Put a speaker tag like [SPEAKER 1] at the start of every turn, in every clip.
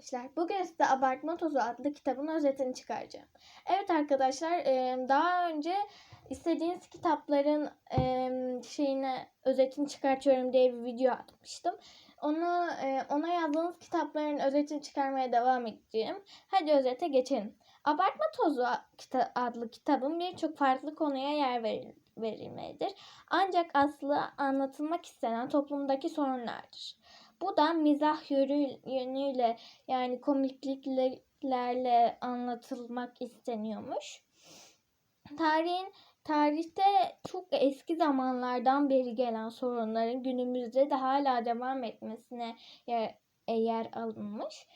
[SPEAKER 1] arkadaşlar. Bugün size Abartma Tozu adlı kitabın özetini çıkaracağım. Evet arkadaşlar e, daha önce istediğiniz kitapların e, şeyine özetini çıkartıyorum diye bir video atmıştım. Onu e, ona yazdığınız kitapların özetini çıkarmaya devam edeceğim. Hadi özete geçelim. Abartma Tozu adlı kitabın birçok farklı konuya yer veril- verilmelidir. Ancak aslı anlatılmak istenen toplumdaki sorunlardır. Bu da mizah yönü- yönüyle yani komikliklerle anlatılmak isteniyormuş. Tarihin tarihte çok eski zamanlardan beri gelen sorunların günümüzde de hala devam etmesine yer, e, yer alınmış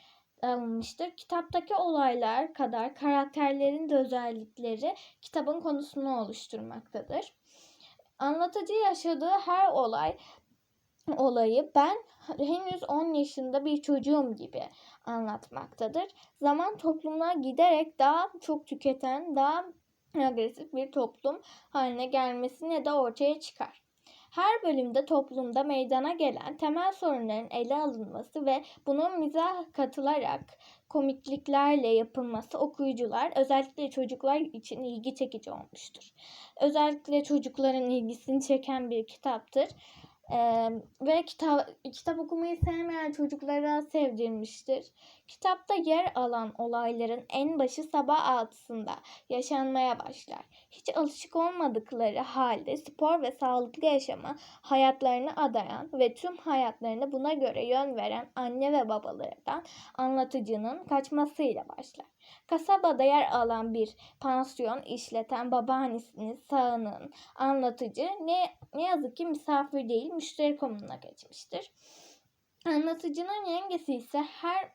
[SPEAKER 1] alınmıştır. Kitaptaki olaylar kadar karakterlerin de özellikleri kitabın konusunu oluşturmaktadır. Anlatıcı yaşadığı her olay olayı ben henüz 10 yaşında bir çocuğum gibi anlatmaktadır. Zaman toplumuna giderek daha çok tüketen, daha agresif bir toplum haline gelmesine de ortaya çıkar. Her bölümde toplumda meydana gelen temel sorunların ele alınması ve bunun mizah katılarak komikliklerle yapılması okuyucular özellikle çocuklar için ilgi çekici olmuştur. Özellikle çocukların ilgisini çeken bir kitaptır. Ee, ve kitap, kitap okumayı sevmeyen çocuklara sevdirmiştir. Kitapta yer alan olayların en başı sabah altısında yaşanmaya başlar. Hiç alışık olmadıkları halde spor ve sağlıklı yaşama hayatlarını adayan ve tüm hayatlarını buna göre yön veren anne ve babalardan anlatıcının kaçmasıyla başlar. Kasabada yer alan bir pansiyon işleten babaannesinin sağının anlatıcı ne, ne yazık ki misafir değil müşteri konumuna geçmiştir. Anlatıcının yengesi ise her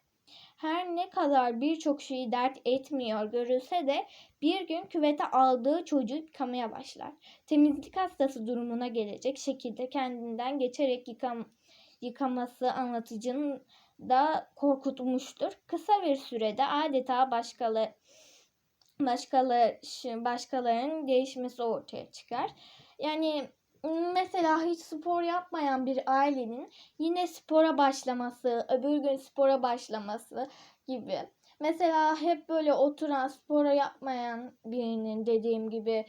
[SPEAKER 1] her ne kadar birçok şeyi dert etmiyor görülse de bir gün küvete aldığı çocuğu yıkamaya başlar. Temizlik hastası durumuna gelecek şekilde kendinden geçerek yıkam yıkaması anlatıcının da korkutmuştur. Kısa bir sürede adeta başkaları başkaları başkalarının değişmesi ortaya çıkar. Yani mesela hiç spor yapmayan bir ailenin yine spora başlaması, öbür gün spora başlaması gibi. Mesela hep böyle oturan, spora yapmayan birinin dediğim gibi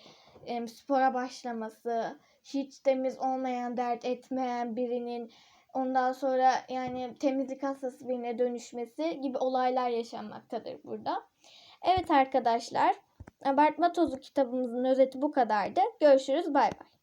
[SPEAKER 1] spora başlaması, hiç temiz olmayan, dert etmeyen birinin ondan sonra yani temizlik hastası birine dönüşmesi gibi olaylar yaşanmaktadır burada. Evet arkadaşlar, Abartma Tozu kitabımızın özeti bu kadardı. Görüşürüz, bay bay.